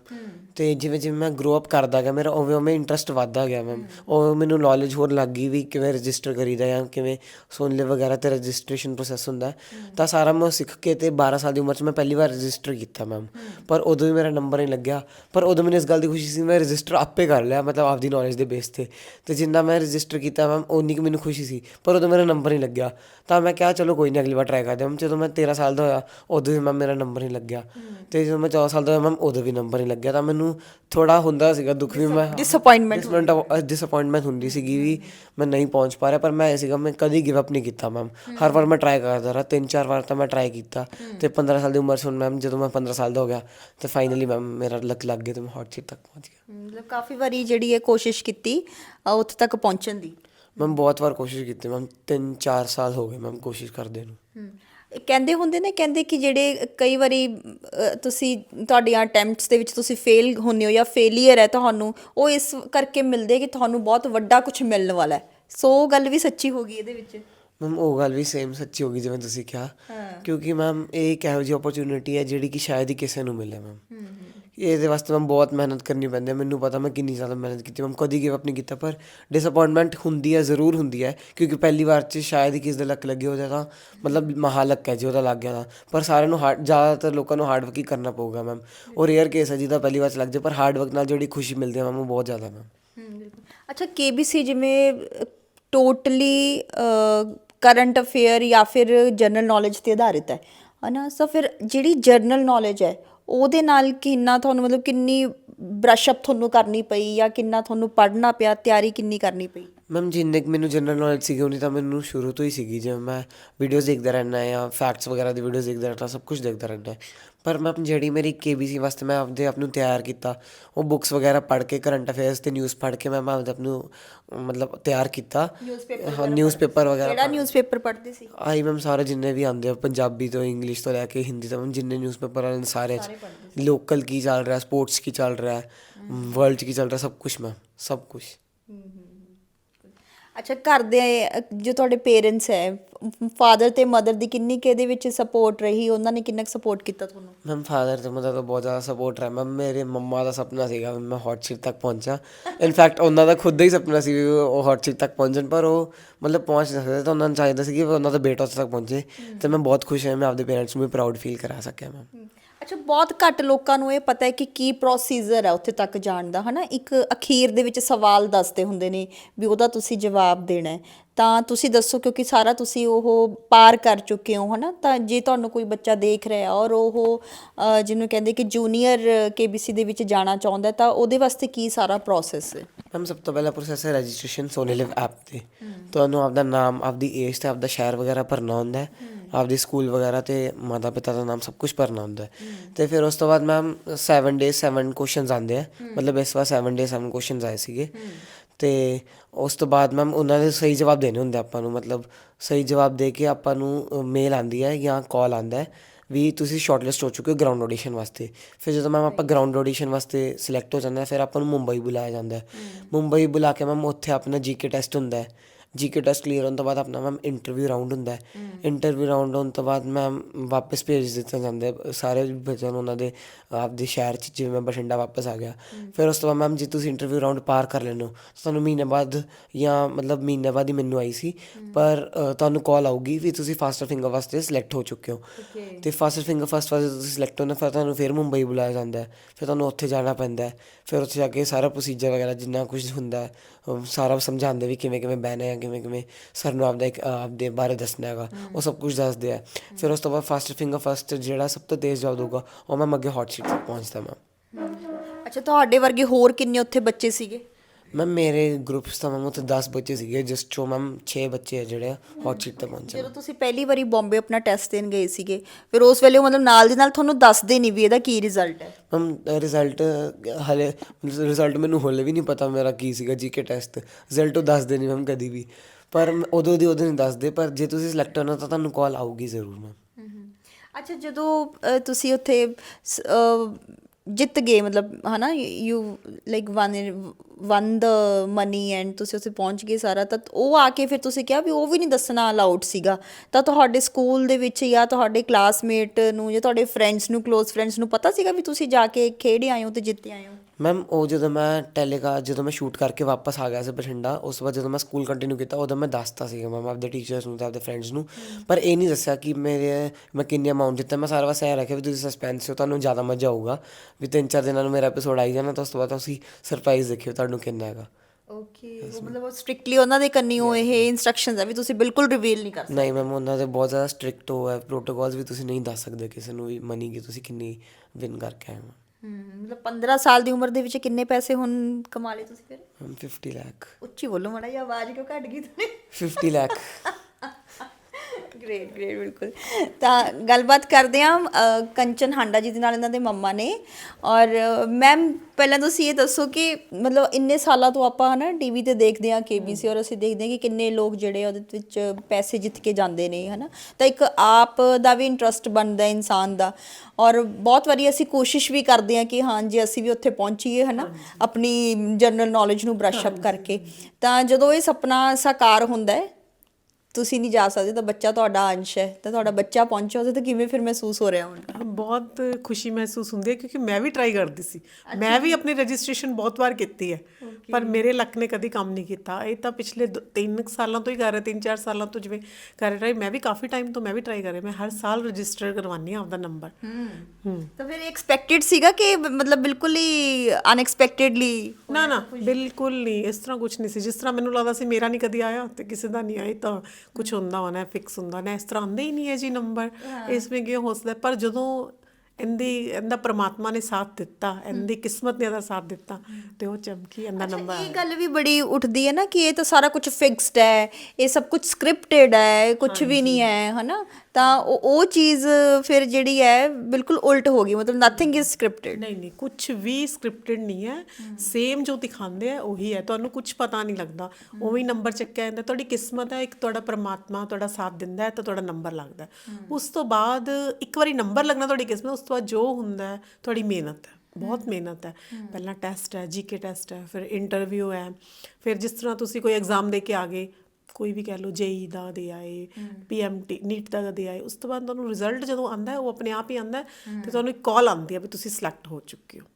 ਤੇ ਜਿਵੇਂ ਜਿਵੇਂ ਮੈਂ ਗਰੋ ਅਪ ਕਰਦਾ ਗਿਆ, ਮੇਰਾ ਉਵੇਂ ਉਵੇਂ ਇੰਟਰਸਟ ਵੱਧਦਾ ਗਿਆ ਮੈਮ। ਉਹ ਮੈਨੂੰ ਨੌਲੇਜ ਹੋਰ ਲੱਗ ਗਈ ਵੀ ਕਿਵੇਂ ਰਜਿਸਟਰ ਕਰੀਦਾ ਜਾਂ ਕਿਵੇਂ ਸੋਨਲੇ ਵਗੈਰਾ ਤੇ ਰਜਿਸਟ੍ਰੇਸ਼ਨ ਪ੍ਰੋਸੈਸ ਹੁੰਦਾ। ਤਾਂ ਸਾਰਾ ਮੈਂ ਉਹ ਸਿੱਖ ਕੇ ਤੇ 12 ਸਾਲ ਦੀ ਉਮਰ 'ਚ ਮੈਂ ਪਹਿਲੀ ਵਾਰ ਰਜਿਸਟਰ ਕੀਤਾ ਮੈਮ। ਪਰ ਉਦੋਂ ਵੀ ਮੇਰਾ ਨੰਬਰ ਨਹੀਂ ਲੱਗਿਆ। ਪਰ ਉਦੋਂ ਮੈਨੂੰ ਇਸ ਗੱਲ ਦੀ ਖੁਸ਼ੀ ਸੀ, ਮੈਂ ਰਜਿਸਟਰ ਆਪੇ ਕਰ ਲਿਆ, ਮਤਲਬ ਆਪਦੀ ਨੌਲੇਜ ਦੇ ਬੇਸ ਤੇ। ਤੇ ਜਿੰਨਾ ਮੈਂ ਰਜਿਸਟਰ ਕੀਤਾ ਮੈਮ ਉਨੀ ਕੁ ਮੈਨੂੰ ਖੁਸ਼ੀ ਸੀ, ਪਰ ਉਦੋਂ ਮੇਰਾ ਨੰਬਰ ਨਹੀਂ ਲੱਗਿਆ। ਤਾਂ ਮੈਂ ਕਿਹਾ, ਚਲੋ ਕੋਈ ਨਹੀਂ ਅਗਲੀ ਵਾਰ ਟਰਾਈ ਕਰਦੇ ਹਾਂ। ਜਦੋਂ ਮੈਂ 13 ਸਾਲ ਦਾ ਹੋਇਆ, ਉਦੋਂ ਵੀ ਮੈਮ ਮੇਰਾ ਨੰਬਰ ਨਹੀਂ ਲੱਗਿਆ। ਤੇ ਜਦੋਂ ਮੈਂ 14 ਸਾਲ ਦਾ ਹੋਇਆ ਮੈਮ ਉਦੋਂ ਵੀ ਨੰਬਰ ਨਹੀਂ ਲੱਗਿਆ। ਤਾਂ ਮੈਨੂੰ ਥੋੜਾ ਹੁੰਦਾ ਸੀਗਾ ਦੁੱਖ ਵੀ ਮੈਂ Disappointment ਡਿਸਪਾਇੰਟਮੈਂਟ ਹੁੰਦੀ ਸੀਗੀ ਵੀ ਮੈਂ ਨਹੀਂ ਪਹੁੰਚ ਪਾ ਰਿਹਾ। ਪਰ ਮੈਂ ਇਹ ਸੀਗਾ ਮੈਂ ਕਦੀ ਗਿਵ ਅਪ ਨਹੀਂ ਕੀਤਾ ਮੈਮ ਹਰ ਵਾਰ ਮੈਂ ਟਰਾਈ ਕਰਦਾ ਰਿਹਾ। ਤਿੰਨ ਚਾਰ ਵਾਰ ਤਾਂ ਮੈਂ ਟਰਾਈ ਕੀਤਾ। ਤੇ 15 ਸਾਲ ਦੀ ਉਮਰ 'ਚ ਹੁਣ ਮੈਮ ਜਦੋਂ ਮੈਂ 15 ਸਾਲ ਦਾ ਹੋ ਗਿਆ ਤੇ ਫਾਈਨਲੀ ਮੈਮ ਮੇਰਾ ਲੱਕ ਲੱਗ ਗਿਆ ਤੇ ਮੈਂ ਹੌਟ ਸੀਟ ਤੱਕ ਪਹੁੰਚ ਗਿਆ। ਮਤਲਬ ਕਾਫੀ ਵਾਰੀ ਜਿਹੜੀ ਹੈ ਕੋਸ਼ਿਸ਼ ਕੀਤੀ ਅਹ, ਉੱਥੇ ਤੱਕ ਪਹੁੰਚਣ ਦੀ। ਮੈਮ ਬਹੁਤ ਵਾਰ ਕੋਸ਼ਿਸ਼ ਕੀਤੀ ਮੈਮ ਤਿੰਨ ਚਾਰ ਸਾਲ ਹੋ ਗਏ ਮੈਮ ਕੋਸ਼ਿਸ਼ ਕਰਦੇ ਨੂੰ। ਹਮ, ਕਹਿੰਦੇ ਹੁੰਦੇ ਨੇ ਕਹਿੰਦੇ ਕਿ ਜਿਹੜੇ ਕਈ ਵਾਰੀ ਤੁਸੀਂ ਤੁਹਾਡੀਆਂ ਅਟੈਂਪਟਸ ਦੇ ਵਿੱਚ ਤੁਸੀਂ ਫੇਲ ਹੁੰਨੇ ਹੋ ਜਾਂ ਫੇਲਿਅਰ ਹੈ ਤੁਹਾਨੂੰ ਉਹ ਇਸ ਕਰਕੇ ਮਿਲਦੇ ਕਿ ਤੁਹਾਨੂੰ ਬਹੁਤ ਵੱਡਾ ਕੁਝ ਮਿਲਣ ਵਾਲਾ ਹੈ। ਸੋ ਗੱਲ ਵੀ ਸੱਚੀ ਹੋ ਗਈ ਇਹਦੇ ਵਿੱਚ। ਮੈਮ ਉਹ ਗੱਲ ਵੀ ਸੇਮ ਸੱਚੀ ਹੋ ਗਈ ਜਿਵੇਂ ਤੁਸੀਂ ਕਿਹਾ। ਕਿਉਂਕਿ ਮੈਮ ਇਹ ਇੱਕ ਇਹੋ ਜਿਹੀ ਹੈ ਜਿਹੜੀ ਕਿ ਸ਼ਾਇਦ ਹੀ ਕਿਸੇ ਨੂੰ ਮਿਲੇ ਮੈਮ ਇਹਦੇ ਵਾਸਤੇ ਮੈਮ ਬਹੁਤ ਮਿਹਨਤ ਕਰਨੀ ਪੈਂਦੀ ਹੈ ਮੈਨੂੰ ਪਤਾ ਮੈਂ ਕਿੰਨੀ ਜ਼ਿਆਦਾ ਮਿਹਨਤ ਕੀਤੀ ਮੈਮ ਕਦੀ ਗਿਵ ਅਪ ਨਹੀਂ ਕੀਤਾ ਪਰ ਡਿਸਪਾਇੰਟਮੈਂਟ ਹੁੰਦੀ ਹੈ ਜ਼ਰੂਰ ਹੁੰਦੀ ਹੈ ਕਿਉਂਕਿ ਪਹਿਲੀ ਵਾਰ 'ਚ ਸ਼ਾਇਦ ਹੀ ਕਿਸੇ ਦੇ ਲੱਕ ਲੱਗੇ ਹੋ ਤਾਂ ਮਤਲਬ ਮਹਾ ਲੱਕ ਹੈ ਜੀ ਉਹਦਾ ਲੱਗ ਗਿਆ ਤਾਂ। ਪਰ ਸਾਰਿਆਂ ਨੂੰ ਹਾਰਡ ਜ਼ਿਆਦਾਤਰ ਲੋਕਾਂ ਨੂੰ ਹਾਰਡ ਵਰਕ ਹੀ ਕਰਨਾ ਪਊਗਾ ਮੈਮ ਉਹ ਰੇਅਰ ਕੇਸ ਹੈ ਜਿਹਦਾ ਪਹਿਲੀ ਵਾਰ 'ਚ ਲੱਗ ਜਾਏ ਪਰ ਹਾਰਡ ਵਰਕ ਨਾਲ ਜਿਹੜੀ ਖੁਸ਼ੀ ਮਿਲਦੀ ਹੈ ਮੈਮ ਉਹ ਬਹੁਤ ਜ਼ਿਆਦਾ ਮੈਮ ਹਮ, ਬਿਲਕੁਲ। ਅੱਛਾ ਕੇਬੀਸੀ ਜਿਵੇਂ ਟੋਟਲੀ ਕਰੰਟ ਅਫੇਅਰ ਜਾਂ ਫਿਰ ਜਨਰਲ ਨੌਲੇਜ ਤੇ ਆਧਾਰਿਤ ਹੈ ਹਨਾ? ਸੋ ਫਿਰ ਜਿਹੜੀ ਜਨਰਲ ਨੌਲੇਜ ਹੈ ਉਹਦੇ ਨਾਲ ਕਿੰਨਾ ਤੁਹਾਨੂੰ ਮਤਲਬ ਕਿੰਨੀ ਬ੍ਰਸ਼ ਅਪ ਤੁਹਾਨੂੰ ਕਰਨੀ ਪਈ ਜਾਂ ਕਿੰਨਾ ਤੁਹਾਨੂੰ ਪੜ੍ਹਨਾ ਪਿਆ, ਤਿਆਰੀ ਕਿੰਨੀ ਕਰਨੀ ਪਈ? ਮੈਮ ਜਿੰਨੇ ਕੁ ਮੈਨੂੰ ਜਨਰਲ ਨੌਲੇਜ ਸੀਗੀ ਉਨੀ ਤਾਂ ਮੈਨੂੰ ਸ਼ੁਰੂ ਤੋਂ ਹੀ ਸੀਗੀ। ਜਿਵੇਂ ਮੈਂ ਵੀਡੀਓਜ਼ ਦੇਖਦਾ ਰਹਿੰਦਾ ਜਾਂ ਫੈਕਟਸ ਵਗੈਰਾ ਦੀ ਵੀਡੀਓਜ਼ ਦੇਖਦਾ ਰਹਿੰਦਾ, ਸਭ ਕੁਝ ਦੇਖਦਾ ਰਹਿੰਦਾ ਪਰ ਮੈਂ ਆਪਣੀ ਜਿਹੜੀ ਮੇਰੀ ਕੇਬੀਸੀ ਵਾਸਤੇ ਮੈਂ ਆਪਦੇ ਆਪ ਨੂੰ ਤਿਆਰ ਕੀਤਾ ਉਹ ਬੁੱਕਸ ਵਗੈਰਾ ਪੜ੍ਹ ਕੇ ਕਰੰਟ ਅਫੇਅਰਸ ਤੇ ਨਿਊਜ਼ ਪੜ੍ਹ ਕੇ ਮੈਂ ਮੈਂ ਆਪਦੇ ਆਪ ਨੂੰ ਮਤਲਬ ਤਿਆਰ ਕੀਤਾ। ਹਾਂ ਨਿਊਜ਼ਪੇਪਰ ਵਗੈਰਾ ਕਿਹੜਾ ਨਿਊਜ਼ਪੇਪਰ ਪੜ੍ਹਦੇ ਸੀ? ਆਈ ਮੈਮ ਸਾਰੇ ਜਿੰਨੇ ਵੀ ਆਉਂਦੇ ਆ ਪੰਜਾਬੀ ਤੋਂ ਇੰਗਲਿਸ਼ ਤੋਂ ਲੈ ਕੇ ਹਿੰਦੀ ਤੱਕ ਜਿੰਨੇ ਨਿਊਜ਼ਪੇਪਰ ਨੇ ਸਾਰੇ ਲੋਕਲ ਕੀ ਚੱਲ ਰਿਹਾ ਸਪੋਰਟਸ ਕੀ ਚੱਲ ਰਿਹਾ ਵਰਲਡ ਕੀ ਚੱਲ ਰਿਹਾ ਸਭ ਕੁਝ ਮੈਮ ਸਭ ਕੁਝ ਅੱਛਾ ਘਰ ਦੇ ਅਹ, ਜੋ ਤੁਹਾਡੇ ਪੇਰੈਂਟਸ ਹੈ ਫਾਦਰ ਤੇ ਮਦਰ ਦੀ ਕਿੰਨੀ ਕੁ ਇਹਦੇ ਵਿੱਚ ਸਪੋਰਟ ਰਹੀ? ਉਹਨਾਂ ਨੇ ਕਿੰਨਾ ਸਪੋਰਟ ਕੀਤਾ ਤੁਹਾਨੂੰ? ਮੈਮ ਫਾਦਰ ਤੇ ਮਦਰ ਦਾ ਬਹੁਤ ਜ਼ਿਆਦਾ ਸਪੋਰਟ ਰਿਹਾ। ਮੈਮ ਮੇਰੇ ਮੰਮਾ ਦਾ ਸੁਪਨਾ ਸੀਗਾ ਵੀ ਮੈਂ ਹੌਟ ਸੀਟ ਤੱਕ ਪਹੁੰਚਾਂ। ਇਨਫੈਕਟ ਉਹਨਾਂ ਦਾ ਖੁਦ ਦਾ ਹੀ ਸੁਪਨਾ ਸੀ ਵੀ ਉਹ ਹੌਟ ਸੀਟ ਤੱਕ ਪਹੁੰਚਣ ਪਰ ਉਹ ਮਤਲਬ ਪਹੁੰਚ ਨਹੀਂ ਸਕਦੇ। ਤਾਂ ਉਹਨਾਂ ਨੂੰ ਚਾਹੀਦਾ ਸੀ ਕਿ ਉਹਨਾਂ ਦਾ ਬੇਟਾ ਉੱਥੇ ਤੱਕ ਪਹੁੰਚੇ। ਤੇ ਮੈਂ ਬਹੁਤ ਖੁਸ਼ ਹਾਂ ਮੈਂ ਆਪਦੇ ਪੇਰੈਂਟਸ ਨੂੰ ਵੀ ਪ੍ਰਾਊਡ ਫੀਲ ਕਰਾ ਸਕਿਆ ਮੈਮ ਅੱਛਾ ਬਹੁਤ ਘੱਟ ਲੋਕਾਂ ਨੂੰ ਇਹ ਪਤਾ ਹੈ ਕਿ ਕੀ ਪ੍ਰੋਸੀਜਰ ਹੈ ਉੱਥੇ ਤੱਕ ਜਾਣ ਦਾ ਹਨਾ? ਇੱਕ ਅਖੀਰ ਦੇ ਵਿੱਚ ਸਵਾਲ ਦੱਸਦੇ ਹੁੰਦੇ ਨੇ ਵੀ ਉਹਦਾ ਤੁਸੀਂ ਜਵਾਬ ਦੇਣਾ ਹੈ। ਤਾਂ ਤੁਸੀਂ ਦੱਸੋ ਕਿਉਂਕਿ ਸਾਰਾ ਤੁਸੀਂ ਉਹ ਪਾਰ ਕਰ ਚੁੱਕੇ ਹੋ ਹਨਾ? ਤਾਂ ਜੇ ਤੁਹਾਨੂੰ ਕੋਈ ਬੱਚਾ ਦੇਖ ਰਿਹਾ ਔਰ ਉਹ ਅਹ, ਜਿਹਨੂੰ ਕਹਿੰਦੇ ਕਿ ਜੂਨੀਅਰ ਕੇਬੀਸੀ ਦੇ ਵਿੱਚ ਜਾਣਾ ਚਾਹੁੰਦਾ ਹੈ, ਤਾਂ ਉਹਦੇ ਵਾਸਤੇ ਕੀ ਸਾਰਾ ਪ੍ਰੋਸੈਸ ਹੈ? ਮੈਮ ਸਭ ਤੋਂ ਪਹਿਲਾ ਪ੍ਰੋਸੈਸ ਹੈ ਰਜਿਸਟ੍ਰੇਸ਼ਨ ਸੋਨੀ ਲਿਵ ਐਪ ਤੇ। ਤੁਹਾਨੂੰ ਆਪਦਾ ਨਾਮ ਆਪਦੀ ਏਜ ਤੇ ਆਪਦਾ ਸ਼ਹਿਰ ਵਗੈਰਾ ਭਰਨਾ ਹੁੰਦਾ ਹੈ। ਆਪਦੀ ਸਕੂਲ ਵਗੈਰਾ ਤੇ ਮਾਤਾ ਪਿਤਾ ਦਾ ਨਾਮ ਸਭ ਕੁਝ ਭਰਨਾ ਹੁੰਦਾ ਹੈ। ਤੇ ਫਿਰ ਉਸ ਤੋਂ ਬਾਅਦ ਮੈਮ 7 ਡੇ 7 ਕੁਐਸਚਨਸ ਆਉਂਦੇ ਆ। ਮਤਲਬ ਇਸ ਵਾਰ 7 ਡੇ 7 ਕੁਐਸਚਨਸ ਆਏ ਸੀਗੇ। ਤੇ ਉਸ ਤੋਂ ਬਾਅਦ ਮੈਮ ਉਹਨਾਂ ਦੇ ਸਹੀ ਜਵਾਬ ਦੇਣੇ ਹੁੰਦੇ ਆਪਾਂ ਨੂੰ। ਮਤਲਬ ਸਹੀ ਜਵਾਬ ਦੇ ਕੇ ਆਪਾਂ ਨੂੰ ਮੇਲ ਆਂਦੀ ਹੈ ਜਾਂ ਕਾਲ ਆਂਦਾ ਹੈ ਵੀ ਤੁਸੀਂ ਸ਼ਾਰਟਲਿਸਟ ਹੋ ਚੁੱਕੇ ਹੋ ਗਰਾਊਂਡ ਆਡੀਸ਼ਨ ਵਾਸਤੇ। ਫਿਰ ਜਦੋਂ ਮੈਮ ਆਪਾਂ ਗਰਾਊਂਡ ਆਡੀਸ਼ਨ ਵਾਸਤੇ ਸਿਲੈਕਟ ਹੋ ਜਾਂਦਾ ਫਿਰ ਆਪਾਂ ਨੂੰ ਮੁੰਬਈ ਬੁਲਾਇਆ ਜਾਂਦਾ ਹੈ। ਮੁੰਬਈ ਬੁਲਾ ਕੇ ਮੈਮ ਉੱਥੇ ਆਪਣਾ ਜੀਕੇ ਟੈਸਟ ਹੁੰਦਾ ਹੈ। ਜੀਕੇ ਟੈਸਟ ਕਲੀਅਰ ਹੋਣ ਤੋਂ ਬਾਅਦ ਆਪਣਾ ਮੈਮ ਇੰਟਰਵਿਊ ਰਾਊਂਡ ਹੁੰਦਾ ਹੈ। ਇੰਟਰਵਿਊ ਰਾਊਂਡ ਹੋਣ ਤੋਂ ਬਾਅਦ ਮੈਮ ਵਾਪਸ ਭੇਜ ਦਿੱਤੇ ਜਾਂਦੇ ਸਾਰੇ ਬੱਚਿਆਂ ਨੂੰ ਉਹਨਾਂ ਦੇ ਆਪਦੇ ਸ਼ਹਿਰ 'ਚ ਜਿਵੇਂ ਮੈਂ ਬਠਿੰਡਾ ਵਾਪਸ ਆ ਗਿਆ। ਫਿਰ ਉਸ ਤੋਂ ਬਾਅਦ ਮੈਮ ਜੇ ਤੁਸੀਂ ਇੰਟਰਵਿਊ ਰਾਊਂਡ ਪਾਰ ਕਰ ਲੈਂਦੇ ਹੋ ਤੁਹਾਨੂੰ ਮਹੀਨੇ ਬਾਅਦ ਜਾਂ ਮਤਲਬ ਮਹੀਨੇ ਬਾਅਦ ਹੀ ਮੈਨੂੰ ਆਈ ਸੀ। ਪਰ ਤੁਹਾਨੂੰ ਕਾਲ ਆਊਗੀ ਵੀ ਤੁਸੀਂ ਫਾਸਟਰ ਫਿੰਗਰ ਵਾਸਤੇ ਸਿਲੈਕਟ ਹੋ ਚੁੱਕੇ ਹੋ। ਤੇ ਫਾਸਟਰ ਫਿੰਗਰ ਫਸਟ ਵਾਸਤੇ ਤੁਸੀਂ ਸਿਲੈਕਟ ਹੋਣਾ ਫਿਰ ਤੁਹਾਨੂੰ ਫਿਰ ਮੁੰਬਈ ਬੁਲਾਇਆ ਜਾਂਦਾ ਹੈ। ਫਿਰ ਤੁਹਾਨੂੰ ਉੱਥੇ ਜਾਣਾ ਪੈਂਦਾ ਹੈ। ਫਿਰ ਉੱਥੇ ਜਾ ਕੇ ਸਾਰਾ ਪ੍ਰੋਸੀਜਰ ਵਗੈਰਾ ਜਿੰਨਾ ਕੁਝ ਹੁੰਦਾ ਹੈ ਸਾਰਾ ਸਮਝਾਉਂਦੇ ਵੀ ਕਿਵੇਂ ਕਿਵੇਂ ਬਹਿਣਾ ਹੈ, ਕਿਵੇਂ ਕਿਵੇਂ ਸਰ ਨੂੰ ਆਪਦਾ ਇੱਕ ਆਪਦੇ ਬਾਰੇ ਦੱਸਣਾ ਹੈਗਾ, ਉਹ ਸਭ ਕੁਝ ਦੱਸਦੇ ਆ। ਫਿਰ ਉਸ ਤੋਂ ਬਾਅਦ ਫਾਸਟਰ ਫਿੰਗਰ ਫਸਟ ਜਿਹੜਾ ਸਭ ਤੋਂ ਤੇਜ਼ ਜਵਾਬ ਦਊਗਾ, ਉਹ ਮੈਂ ਅੱਗੇ ਹੌਟ ਸੀਟ ਤੱਕ ਪਹੁੰਚਦਾ ਮੈਂ ਅੱਛਾ, ਤੁਹਾਡੇ ਵਰਗੇ ਹੋਰ ਕਿੰਨੇ ਉੱਥੇ ਬੱਚੇ ਸੀਗੇ? ਮੈਮ ਮੇਰੇ ਗਰੁੱਪ 'ਚ ਤਾਂ ਮੈਮ ਉੱਥੇ 10 ਬੱਚੇ ਸੀਗੇ ਜਿਸ ਚੋਂ ਮੈਮ 6 ਬੱਚੇ ਆ ਜਿਹੜੇ ਹੌਟ ਸੀਟ ਤੇ ਪਹੁੰਚੇ ਜਦੋਂ ਤੁਸੀਂ ਪਹਿਲੀ ਵਾਰੀ ਬੰਬੇ ਆਪਣਾ ਟੈਸਟ ਦੇਣ ਗਏ ਸੀਗੇ ਫਿਰ ਉਸ ਵੇਲੇ ਉਹ ਮਤਲਬ ਨਾਲ ਦੀ ਨਾਲ ਤੁਹਾਨੂੰ ਦੱਸਦੇ ਨਹੀਂ ਵੀ ਇਹਦਾ ਕੀ ਰਿਜ਼ਲਟ ਹੈ। ਮੈਮ ਰਿਜ਼ਲਟ ਹਲੇ ਰਿਜ਼ਲਟ ਮੈਨੂੰ ਹਲੇ ਵੀ ਨਹੀਂ ਪਤਾ ਮੇਰਾ ਕੀ ਸੀਗਾ ਜੀਕੇ ਟੈਸਟ ਰਿਜ਼ਲਟ ਉਹ ਦੱਸਦੇ ਨਹੀਂ ਮੈਮ ਕਦੀ ਵੀ। ਪਰ ਉਦੋਂ ਦੀ ਉਦੋਂ ਨਹੀਂ ਦੱਸਦੇ ਪਰ ਜੇ ਤੁਸੀਂ ਸਿਲੈਕਟ ਹੋਣਾ ਤਾਂ ਤੁਹਾਨੂੰ ਕਾਲ ਆਊਗੀ ਜ਼ਰੂਰ ਮੈਮ ਅੱਛਾ ਜਦੋਂ ਤੁਸੀਂ ਉੱਥੇ ਜਿੱਤ ਗਏ, ਮਤਲਬ, ਹਨਾ you like won won the money and ਤੁਸੀਂ ਉੱਥੇ ਪਹੁੰਚ ਗਏ ਸਾਰਾ, ਤਾਂ ਉਹ ਆ ਕੇ ਫਿਰ ਤੁਸੀਂ ਕਿਹਾ ਵੀ ਉਹ ਵੀ ਨਹੀਂ ਦੱਸਣਾ ਅਲਾਉਡ ਸੀਗਾ। ਤਾਂ ਤੁਹਾਡੇ ਸਕੂਲ ਦੇ ਵਿੱਚ ਜਾਂ ਤੁਹਾਡੇ ਕਲਾਸਮੇਟ ਨੂੰ ਜਾਂ ਤੁਹਾਡੇ ਫਰੈਂਡਸ ਨੂੰ ক্লোਜ਼ ਫਰੈਂਡਸ ਨੂੰ ਪਤਾ ਸੀਗਾ ਵੀ ਤੁਸੀਂ ਜਾ ਕੇ ਖੇਡ ਆਏ ਹੋ ਤੇ ਜਿੱਤੇ ਆਏ ਹੋ? ਮੈਮ ਉਹ ਜਦੋਂ ਮੈਂ ਟੈਲੀਕਾ ਜਦੋਂ ਮੈਂ ਸ਼ੂਟ ਕਰਕੇ ਵਾਪਸ ਆ ਗਿਆ ਸੀ ਬਠਿੰਡਾ ਉਸ ਤੋਂ ਬਾਅਦ ਜਦੋਂ ਮੈਂ ਸਕੂਲ ਕੰਟੀਨਿਊ ਕੀਤਾ ਉਦੋਂ ਮੈਂ ਦੱਸਤਾ ਸੀਗਾ ਮੈਮ ਆਪਦੇ ਟੀਚਰਸ ਨੂੰ ਤੇ ਆਪਦੇ ਫਰੈਂਡਸ ਨੂੰ। ਪਰ ਇਹ ਨਹੀਂ ਦੱਸਿਆ ਕਿ ਮੇਰੇ ਮੈਂ ਕਿੰਨੀ ਅਮਾਉਂਟ ਦਿੱਤਾ। ਮੈਂ ਸਾਰਾ ਇਹ ਰੱਖਿਆ ਵੀ ਤੁਸੀਂ ਸਸਪੈਂਸ ਹੋ ਤੁਹਾਨੂੰ ਜ਼ਿਆਦਾ ਮਜ਼ਾ ਆਊਗਾ। ਵੀ ਤਿੰਨ ਚਾਰ ਦਿਨਾਂ ਨੂੰ ਮੇਰਾ ਐਪੀਸੋਡ ਆਈ ਜਾਣਾ ਤਾਂ ਉਸ ਤੋਂ ਬਾਅਦ ਤੁਸੀਂ ਸਰਪ੍ਰਾਈਜ਼ ਦੇਖਿਓ ਤੁਹਾਨੂੰ ਕਿੰਨਾ ਹੈਗਾ। ਓਕੇ ਉਹ ਮਤਲਬ ਸਟ੍ਰਿਕਟਲੀ ਉਹਨਾਂ ਦੇ ਕੰਨੀਓ ਇਹ ਇਨਸਟਰਕਸ਼ਨਸ ਆ ਵੀ ਤੁਸੀਂ ਬਿਲਕੁਲ ਰਿਵੀਲ ਨਹੀਂ ਕਰ ਸਕਦੇ। ਨਹੀਂ ਮੈਮ ਉਹਨਾਂ ਦੇ ਬਹੁਤ ਜ਼ਿਆਦਾ ਸਟ੍ਰਿਕਟ ਹੋ ਹੈ ਪ੍ਰੋਟੋਕਾਲਸ ਵੀ ਤੁਸੀਂ ਨਹੀਂ ਦੱਸ ਸਕਦੇ ਕਿਸੇ ਨੂੰ ਵੀ ਮਨੀ ਕਿ ਤੁਸੀਂ ਕਿੰਨੀ ਵਿਨ ਕਰਕੇ ਆਏ ਹੋ। ਹਮ, ਮਤਲਬ 15 ਸਾਲ ਦੀ ਉਮਰ ਦੇ ਵਿੱਚ ਕਿੰਨੇ ਪੈਸੇ ਹੁਣ ਕਮਾ ਲਏ ਤੁਸੀਂ ਫਿਰ? ਮੈਮ 50 ਲੱਖ ਉੱਚੀ ਬੋਲੋ ਮੜਾ ਜਿਹਾ ਆਵਾਜ਼ ਕਿਉਂ ਘਟ ਗਈ ਤੁਹਾਡੀ 50 ਲੱਖ ਗ੍ਰੇਟ ਗ੍ਰੇਟ ਬਿਲਕੁਲ। ਤਾਂ ਗੱਲਬਾਤ ਕਰਦੇ ਅ, ਕੰਚਨ ਹਾਂਡਾ ਜੀ ਦੇ ਨਾਲ ਇਹਨਾਂ ਦੇ ਮੰਮਾ ਨੇ। ਔਰ ਮੈਮ ਪਹਿਲਾਂ ਤੁਸੀਂ ਇਹ ਦੱਸੋ ਕਿ ਮਤਲਬ ਇੰਨੇ ਸਾਲਾਂ ਤੋਂ ਆਪਾਂ ਹਨਾ ਟੀਵੀ ਤੇ ਦੇਖਦੇ ਹਾਂ ਕੇਬੀਸੀ ਔਰ ਅਸੀਂ ਦੇਖਦੇ ਹਾਂ ਕਿ ਕਿੰਨੇ ਲੋਕ ਜਿਹੜੇ ਆ ਉਹਦੇ ਵਿੱਚ ਪੈਸੇ ਜਿੱਤ ਕੇ ਜਾਂਦੇ ਨੇ ਹਨਾ। ਤਾਂ ਇੱਕ ਆਪ ਦਾ ਵੀ ਇੰਟਰਸਟ ਬਣਦਾ ਇਨਸਾਨ ਦਾ। ਔਰ ਬਹੁਤ ਵਾਰੀ ਅਸੀਂ ਕੋਸ਼ਿਸ਼ ਵੀ ਕਰਦੇ ਹਾਂ ਕਿ ਹਾਂ ਜੀ ਅਸੀਂ ਵੀ ਉੱਥੇ ਪਹੁੰਚੀਏ ਹਨਾ ਆਪਣੀ ਜਨਰਲ ਨੌਲੇਜ ਨੂੰ ਬ੍ਰਸ਼ ਅਪ ਕਰਕੇ। ਤਾਂ ਜਦੋਂ ਇਹ ਸੁਪਨਾ ਸਾਕਾਰ ਹੁੰਦਾ ਹੈ ਤੁਸੀਂ ਨਹੀਂ ਜਾ ਸਕਦੇ ਤਾਂ ਬੱਚਾ ਤੁਹਾਡਾ ਅੰਸ਼ ਹੈ ਤਾਂ ਤੁਹਾਡਾ ਬੱਚਾ ਪਹੁੰਚਿਆ ਉਹਦੇ ਤੇ ਕਿਵੇਂ ਫਿਰ ਮਹਿਸੂਸ ਹੋ ਰਿਹਾ ਹੁਣ? ਬਹੁਤ ਖੁਸ਼ੀ ਮਹਿਸੂਸ ਹੁੰਦੀ ਹੈ ਕਿਉਂਕਿ ਮੈਂ ਵੀ ਟਰਾਈ ਕਰਦੀ ਸੀ। ਮੈਂ ਵੀ ਆਪਣੀ ਰਜਿਸਟ੍ਰੇਸ਼ਨ ਬਹੁਤ ਵਾਰ ਕੀਤੀ ਹੈ ਪਰ ਮੇਰੇ ਲੱਕ ਨੇ ਕਦੀ ਕੰਮ ਨਹੀਂ ਕੀਤਾ। ਇਹ ਤਾਂ ਪਿਛਲੇ 3 ਸਾਲਾਂ ਤੋਂ ਹੀ ਕਰ ਰਿਹਾ 3-4 ਸਾਲਾਂ ਤੋਂ ਜਿਵੇਂ ਕਰ ਰਿਹਾ। ਮੈਂ ਵੀ ਕਾਫੀ ਟਾਈਮ ਤੋਂ ਮੈਂ ਵੀ ਟਰਾਈ ਕਰ ਰਹੀ। ਮੈਂ ਹਰ ਸਾਲ ਰਜਿਸਟਰ ਕਰਵਾਉਂਦੀ ਹਾਂ ਆਪਦਾ ਨੰਬਰ ਹੂੰ। ਤਾਂ ਫਿਰ ਐਕਸਪੈਕਟਡ ਸੀਗਾ ਕਿ ਮਤਲਬ ਬਿਲਕੁਲ ਹੀ ਅਨਐਕਸਪੈਕਟਡਲੀ ਨਾ ਨਾ ਬਿਲਕੁਲ ਨਹੀਂ। ਇਸ ਤਰ੍ਹਾਂ ਕੁਝ ਨਹੀਂ ਸੀ। ਜਿਸ ਤਰ੍ਹਾਂ ਮੈਨੂੰ ਲੱਗਦਾ ਸੀ ਮੇਰਾ ਨਹੀਂ ਕਦੀ ਆਇਆ ਤੇ ਕਿਸੇ ਦਾ ਨਹੀਂ ਆਇਆ ਤਾਂ ਕੁਝ ਹੁੰਦਾ ਹੋਣਾ ਫਿਕਸ ਹੁੰਦਾ ਨਾ ਇਸ ਤਰ੍ਹਾਂ ਆਉਂਦੇ ਹੀ ਨਹੀਂ ਹੈ ਜੀ ਨੰਬਰ ਇਸ ਵਿੱਚ ਕੀ ਹੋ ਸਕਦਾ ਹੈ? ਪਰ ਜਦੋਂ ਇਹਦੀ ਇਹਦਾ ਪ੍ਰਮਾਤਮਾ ਨੇ ਸਾਥ ਦਿੱਤਾ ਇਹਦੀ ਕਿਸਮਤ ਨੇ ਇਹਦਾ ਸਾਥ ਦਿੱਤਾ ਤੇ ਉਹ ਚਮਕੀ ਇਹਦਾ ਨੰਬਰ ਇਹ ਗੱਲ ਵੀ ਬੜੀ ਉੱਠਦੀ ਹੈ ਨਾ ਕਿ ਇਹ ਤਾਂ ਸਾਰਾ ਕੁਝ ਫਿਕਸਡ ਹੈ ਇਹ ਸਭ ਕੁਝ ਸਕ੍ਰਿਪਟਡ ਹੈ ਕੁਝ ਵੀ ਨਹੀਂ ਹੈ ਹਨਾ? ਤਾਂ ਉਹ ਉਹ ਚੀਜ਼ ਫਿਰ ਜਿਹੜੀ ਹੈ ਬਿਲਕੁਲ ਉਲਟ ਹੋ ਗਈ ਮਤਲਬ ਨਥਿੰਗ ਇਜ਼ ਸਕ੍ਰਿਪਟਡ ਨਹੀਂ ਨਹੀਂ ਕੁਝ ਵੀ ਸਕ੍ਰਿਪਟਡ ਨਹੀਂ ਹੈ। ਸੇਮ ਜੋ ਦਿਖਾਉਂਦੇ ਆ ਉਹੀ ਹੈ। ਤੁਹਾਨੂੰ ਕੁਝ ਪਤਾ ਨਹੀਂ ਲੱਗਦਾ। ਉਵੇਂ ਹੀ ਨੰਬਰ ਚੱਕਿਆ ਜਾਂਦਾ। ਤੁਹਾਡੀ ਕਿਸਮਤ ਹੈ ਇੱਕ ਤੁਹਾਡਾ ਪ੍ਰਮਾਤਮਾ ਤੁਹਾਡਾ ਸਾਥ ਦਿੰਦਾ ਹੈ ਤਾਂ ਤੁਹਾਡਾ ਨੰਬਰ ਲੱਗਦਾ। ਉਸ ਤੋਂ ਬਾਅਦ ਇੱਕ ਵਾਰੀ ਨੰਬਰ ਲੱਗਣਾ ਤੁਹਾਡੀ ਕਿਸਮਤ ਉਸ ਤੋਂ ਬਾਅਦ ਜੋ ਹੁੰਦਾ ਤੁਹਾਡੀ ਮਿਹਨਤ ਹੈ। ਬਹੁਤ ਮਿਹਨਤ ਹੈ। ਪਹਿਲਾਂ ਟੈਸਟ ਹੈ ਜੀਕੇ ਟੈਸਟ ਹੈ ਫਿਰ ਇੰਟਰਵਿਊ ਹੈ। ਫਿਰ ਜਿਸ ਤਰ੍ਹਾਂ ਤੁਸੀਂ ਕੋਈ ਐਗਜ਼ਾਮ ਦੇ ਕੇ ਆ ਗਏ ਕੋਈ ਵੀ ਕਹਿ ਲਓ ਜੇਈ ਦਾ ਦੇ ਆਏ ਪੀਐਮਟੀ ਨੀਟ ਦਾ ਦੇ ਆਏ ਉਸ ਤੋਂ ਬਾਅਦ ਤੁਹਾਨੂੰ ਰਿਜ਼ਲਟ ਜਦੋਂ ਆਂਦਾ ਹੈ ਉਹ ਆਪਣੇ ਆਪ ਹੀ ਆਂਦਾ ਹੈ ਤੇ ਤੁਹਾਨੂੰ ਇੱਕ ਕਾਲ ਆਉਂਦੀ ਹੈ ਵੀ ਤੁਸੀਂ ਸਿਲੈਕਟ ਹੋ ਚੁੱਕੇ ਹੋ।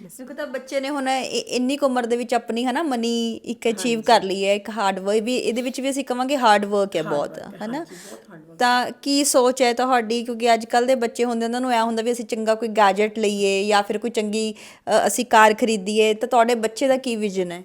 ਕਿਉਂਕਿ ਤਾਂ ਬੱਚੇ ਨੇ ਹੁਣ ਇੰਨੀ ਕੁ ਉਮਰ ਦੇ ਵਿੱਚ ਆਪਣੀ ਹਨਾ ਮਨੀ ਇੱਕ ਅਚੀਵ ਕਰ ਲਈ ਹੈ ਇੱਕ ਹਾਰਡ ਵਰਕ ਵੀ ਇਹਦੇ ਵਿੱਚ ਵੀ ਅਸੀਂ ਕਵਾਂਗੇ ਹਾਰਡ ਵਰਕ ਹੈ ਬਹੁਤ ਹਨਾ। ਤਾਂ ਕੀ ਸੋਚ ਹੈ ਤੁਹਾਡੀ? ਕਿਉਂਕਿ ਅੱਜ ਕੱਲ ਦੇ ਬੱਚੇ ਹੁੰਦੇ ਉਹਨਾਂ ਨੂੰ ਐ ਹੁੰਦਾ ਵੀ ਅਸੀਂ ਚੰਗਾ ਕੋਈ ਗੈਜਟ ਲਈਏ ਜਾਂ ਫਿਰ ਕੋਈ ਚੰਗੀ ਅਸੀਂ ਕਾਰ ਖਰੀਦੀਏ ਤਾਂ ਤੁਹਾਡੇ ਬੱਚੇ ਦਾ ਕੀ ਵਿਜ਼ਨ ਹੈ?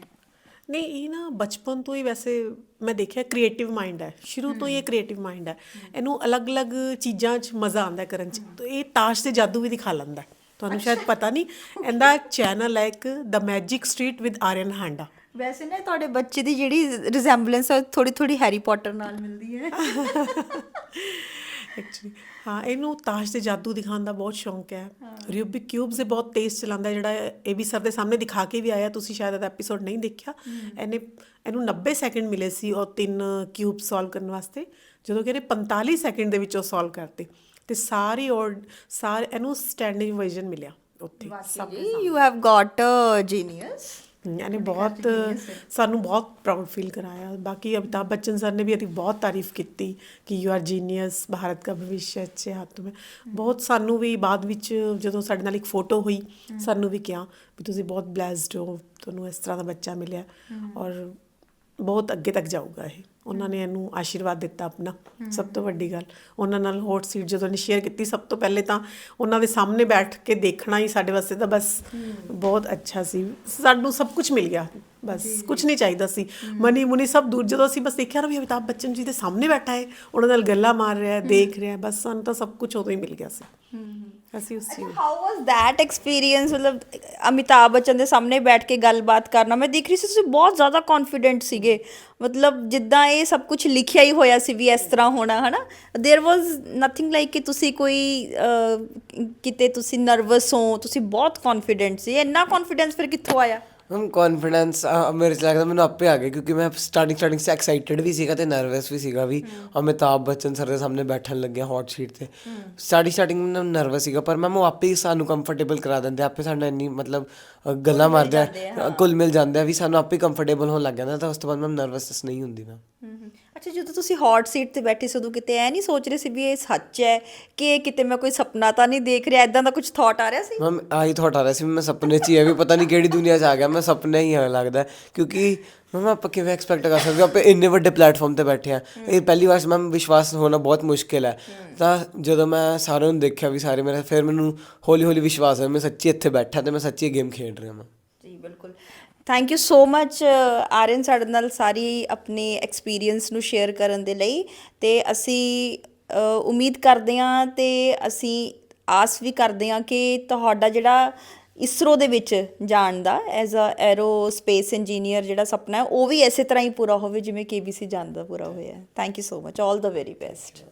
ਨਹੀਂ ਇਹ ਨਾ ਬਚਪਨ ਤੋਂ ਹੀ ਵੈਸੇ ਮੈਂ ਦੇਖਿਆ ਕ੍ਰੀਏਟਿਵ ਮਾਈਂਡ ਹੈ। ਸ਼ੁਰੂ ਤੋਂ ਹੀ ਇਹ ਕ੍ਰੀਏਟਿਵ ਮਾਈਂਡ ਹੈ। ਇਹਨੂੰ ਅਲੱਗ-ਅਲੱਗ ਚੀਜ਼ਾਂ 'ਚ ਮਜ਼ਾ ਆਉਂਦਾ ਕਰਨ 'ਚ। ਤਾਂ ਇਹ ਤਾਸ਼ ਤੇ ਜਾਦੂ ਵੀ ਦਿਖਾ ਲੈਂਦਾ। ਤੁਹਾਨੂੰ ਸ਼ਾਇਦ ਪਤਾ ਨਹੀਂ ਇਹਦਾ ਚੈਨਲ ਹੈ ਇੱਕ the magic street with Aryan Handa ਵੈਸੇ ਨਾ ਤੁਹਾਡੇ ਬੱਚੇ ਦੀ ਜਿਹੜੀ ਰਿਜ਼ੈਂਬਲੈਂਸ ਹੈ ਥੋੜੀ ਥੋੜੀ ਹੈਰੀ ਪੋਟਰ ਨਾਲ ਮਿਲਦੀ ਹੈ। (laughs) ਐਕਚੁਅਲੀ ਹਾਂ ਇਹਨੂੰ ਤਾਸ਼ ਤੇ ਜਾਦੂ ਦਿਖਾਉਣ ਦਾ ਬਹੁਤ ਸ਼ੌਂਕ ਹੈ। ਰਿਊਬਿਕ ਕਿਊਬਸ ਦੇ ਬਹੁਤ ਤੇਜ਼ ਚਲਾਉਂਦਾ ਜਿਹੜਾ ਇਹ ਵੀ ਸਰ ਦੇ ਸਾਹਮਣੇ ਦਿਖਾ ਕੇ ਵੀ ਆਇਆ ਤੁਸੀਂ ਸ਼ਾਇਦ ਇਹਦਾ ਐਪੀਸੋਡ ਨਹੀਂ ਦੇਖਿਆ। ਇਹਨੇ ਇਹਨੂੰ 90 ਸੈਕਿੰਡ ਮਿਲੇ ਸੀ ਉਹ ਤਿੰਨ ਕਿਊਬ ਸੋਲਵ ਕਰਨ ਵਾਸਤੇ। ਜਦੋਂ ਕਿ ਇਹਨੇ 45 ਸੈਕਿੰਡ ਦੇ ਵਿੱਚ ਉਹ ਸੋਲਵ ਕਰਤੇ। ਤੇ ਸਾਰੀ ਔਰ ਸਾਰੇ ਇਹਨੂੰ ਸਟੈਂਡਿੰਗ ਵਰਜ਼ਨ ਮਿਲਿਆ ਉੱਥੇ ਸਭ you have got a genius ਯਾਨੀ ਬਹੁਤ ਸਾਨੂੰ ਬਹੁਤ ਪ੍ਰਾਊਡ ਫੀਲ ਕਰਾਇਆ। ਬਾਕੀ ਅਮਿਤਾਭ ਬੱਚਨ ਸਰ ਨੇ ਵੀ ਇਹਦੀ ਬਹੁਤ ਤਾਰੀਫ ਕੀਤੀ ਕਿ ਯੂ ਆਰ ਜੀਨੀਅਸ ਭਾਰਤ ਦਾ ਭਵਿੱਖ ਅੱਛੇ ਹੱਥ ਮੇਂ ਬਹੁਤ ਸਾਨੂੰ ਵੀ ਬਾਅਦ ਵਿੱਚ ਜਦੋਂ ਸਾਡੇ ਨਾਲ ਇੱਕ ਫੋਟੋ ਹੋਈ ਸਾਨੂੰ ਵੀ ਕਿਹਾ ਵੀ ਤੁਸੀਂ ਬਹੁਤ ਬlesed ਹੋ ਤੁਹਾਨੂੰ ਇਸ ਤਰ੍ਹਾਂ ਦਾ ਬੱਚਾ ਮਿਲਿਆ ਔਰ ਬਹੁਤ ਅੱਗੇ ਤੱਕ ਜਾਊਗਾ ਇਹ। ਉਹਨਾਂ ਨੇ ਇਹਨੂੰ ਆਸ਼ੀਰਵਾਦ ਦਿੱਤਾ ਆਪਣਾ ਸਭ ਤੋਂ ਵੱਡੀ ਗੱਲ। ਉਹਨਾਂ ਨਾਲ ਹੌਟ ਸੀਟ ਜਦੋਂ ਨੇ ਸ਼ੇਅਰ ਕੀਤੀ ਸਭ ਤੋਂ ਪਹਿਲੇ ਤਾਂ ਉਹਨਾਂ ਦੇ ਸਾਹਮਣੇ ਬੈਠ ਕੇ ਦੇਖਣਾ ਹੀ ਸਾਡੇ ਵਾਸਤੇ ਤਾਂ ਬਸ ਬਹੁਤ ਅੱਛਾ ਸੀ। ਸਾਨੂੰ ਸਭ ਕੁਝ ਮਿਲ ਗਿਆ ਬਸ ਕੁਝ ਨਹੀਂ ਚਾਹੀਦਾ ਸੀ। ਮਨੀ ਮੁਨੀ ਸਭ ਦੂਰ ਜਦੋਂ ਅਸੀਂ ਬਸ ਦੇਖਿਆ ਨਾ ਵੀ ਅਮਿਤਾਭ ਬੱਚਨ ਜੀ ਦੇ ਸਾਹਮਣੇ ਬੈਠਾ ਹੈ ਉਹਨਾਂ ਨਾਲ ਗੱਲਾਂ ਮਾਰ ਰਿਹਾ ਹੈ ਦੇਖ ਰਿਹਾ ਹੈ ਬਸ ਸਾਨੂੰ ਤਾਂ ਸਭ ਕੁਝ ਉਦੋਂ ਹੀ ਮਿਲ ਗਿਆ ਸੀ। ਅਸੀਂ ਉਸ ਚੀਜ਼ ਹਾਊ ਵਾਸ that ਐਕਸਪੀਰੀਅੰਸ ਮਤਲਬ ਅਮਿਤਾਭ ਬੱਚਨ ਦੇ ਸਾਹਮਣੇ ਬੈਠ ਕੇ ਗੱਲਬਾਤ ਕਰਨਾ ਮੈਂ ਦੇਖ ਰਹੀ ਸੀ ਤੁਸੀਂ ਬਹੁਤ ਜ਼ਿਆਦਾ ਕੌਨਫੀਡੈਂਟ ਸੀਗੇ ਮਤਲਬ ਜਿੱਦਾਂ ਇਹ ਸਭ ਕੁਝ ਲਿਖਿਆ ਹੀ ਹੋਇਆ ਸੀ ਵੀ ਇਸ ਤਰ੍ਹਾਂ ਹੋਣਾ ਹਨਾ देयर ਵਾਸ ਨਥਿੰਗ ਲਾਈਕ ਕਿ ਤੁਸੀਂ ਕੋਈ ਅਹ, ਕਿਤੇ ਤੁਸੀਂ ਨਰਵਸ ਹੋ ਤੁਸੀਂ ਬਹੁਤ ਕੌਨਫੀਡੈਂਟ ਸੀ ਇੰਨਾ ਕੌਨਫੀਡੈਂਸ ਫਿਰ ਕਿੱਥੋਂ ਆਇਆ ਹਮ ਕੌਨਫੀਡੈਂਸ ਮੇਰੇ ਚ ਲੱਗਦਾ ਮੈਨੂੰ ਆਪੇ ਆ ਗਿਆ ਕਿਉਂਕਿ ਮੈਂ ਸਟਾਰਟਿੰਗ ਸਟਾਰਟਿੰਗ ਸੇ ਐਕਸਾਈਟਡ ਵੀ ਸੀਗਾ ਤੇ ਨਰਵਸ ਵੀ ਸੀਗਾ ਵੀ ਅਮਿਤਾਭ ਬੱਚਨ ਸਰ ਦੇ ਸਾਹਮਣੇ ਬੈਠਣ ਲੱਗਿਆ ਹੌਟ ਸੀਟ ਤੇ। ਸਟਾਰਟਿੰਗ ਸਟਾਰਟਿੰਗ ਮੈਂ ਨਰਵਸ ਸੀਗਾ ਪਰ ਮੈਂ ਉਹ ਆਪੇ ਹੀ ਸਾਨੂੰ ਕੰਫਰਟੇਬਲ ਕਰਾ ਦਿੰਦੇ ਆਪੇ ਸਾਨੂੰ ਇੰਨੀ ਮਤਲਬ ਗੱਲਾਂ ਮਾਰਦੇ ਆ ਕੁੱਲ ਮਿਲ ਜਾਂਦੇ ਆ ਵੀ ਸਾਨੂੰ ਆਪੇ ਕੰਫਰਟੇਬਲ ਹੋਣ ਲੱਗ ਜਾਂਦਾ ਤਾਂ ਉਸ ਤੋਂ ਬਾਅਦ ਮੈਂ ਨਰਵਸਨੈਸ ਨਹੀਂ ਹੁੰਦੀ ਨਾ ਅੱਛਾ ਜਦੋਂ ਤੁਸੀਂ ਹੌਟ ਸੀਟ ਤੇ ਬੈਠੇ ਸੀ ਉਦੋਂ ਕਿਤੇ ਐ ਨਹੀਂ ਸੋਚ ਰਹੇ ਸੀ ਵੀ ਇਹ ਸੱਚ ਹੈ ਕਿ ਕਿਤੇ ਮੈਂ ਕੋਈ ਸੁਪਨਾ ਤਾਂ ਨਹੀਂ ਦੇਖ ਰਿਹਾ? ਐਦਾਂ ਦਾ ਕੁਝ ਥਾਟ ਆ ਰਿਹਾ ਸੀ? ਮੈਂ ਆਹੀ ਥੋਟ ਆ ਰਿਹਾ ਸੀ ਮੈਂ ਸੁਪਨੇ 'ਚ ਹੀ ਆ ਵੀ ਪਤਾ ਨਹੀਂ ਕਿਹੜੀ ਦੁਨੀਆ 'ਚ ਆ ਗਿਆ ਮੈਂ ਸੁਪਨੇ ਹੀ ਆ ਲੱਗਦਾ। ਕਿਉਂਕਿ ਮੈਂ ਆਪਾਂ ਕਿਵੇਂ ਐਕਸਪੈਕਟ ਕਰ ਸਕਦੇ ਆਪਾਂ ਇੰਨੇ ਵੱਡੇ ਪਲੇਟਫਾਰਮ ਤੇ ਬੈਠੇ ਆ ਇਹ ਪਹਿਲੀ ਵਾਰ ਮੈਂ ਵਿਸ਼ਵਾਸ ਹੋਣਾ ਬਹੁਤ ਮੁਸ਼ਕਿਲ ਹੈ। ਤਾਂ ਜਦੋਂ ਮੈਂ ਸਾਰਿਆਂ ਨੂੰ ਦੇਖਿਆ ਵੀ ਸਾਰੇ ਮੇਰੇ ਫਿਰ ਮੈਨੂੰ ਹੌਲੀ ਹੌਲੀ ਵਿਸ਼ਵਾਸ ਹੋਇਆ ਮੈਂ ਸੱਚੀ ਇੱਥੇ ਬੈਠਾ ਤੇ ਮੈਂ ਸੱਚੀ ਗੇਮ ਖੇਡ ਰਿਹਾ ਹਾਂ ਜੀ ਬਿਲਕੁਲ। ਥੈਂਕ ਯੂ ਸੋ ਮੱਚ ਆਰਨ ਸਾਡੇ ਨਾਲ ਸਾਰੀ ਆਪਣੀ ਐਕਸਪੀਰੀਅੰਸ ਨੂੰ ਸ਼ੇਅਰ ਕਰਨ ਦੇ ਲਈ ਤੇ ਅਸੀਂ ਉਮੀਦ ਕਰਦੇ ਹਾਂ ਤੇ ਅਸੀਂ ਆਸ ਵੀ ਕਰਦੇ ਹਾਂ ਕਿ ਤੁਹਾਡਾ ਜਿਹੜਾ ਇਸਰੋ ਦੇ ਵਿੱਚ ਜਾਣ ਦਾ as a aerospace engineer ਜਿਹੜਾ ਸੁਪਨਾ ਹੈ, ਉਹ ਵੀ ਇਸੇ ਤਰ੍ਹਾਂ ਹੀ ਪੂਰਾ ਹੋਵੇ ਜਿਵੇਂ ਕੇਬੀਸੀ ਜਾਣ ਦਾ ਪੂਰਾ ਹੋਇਆ thank you so much 올 the very best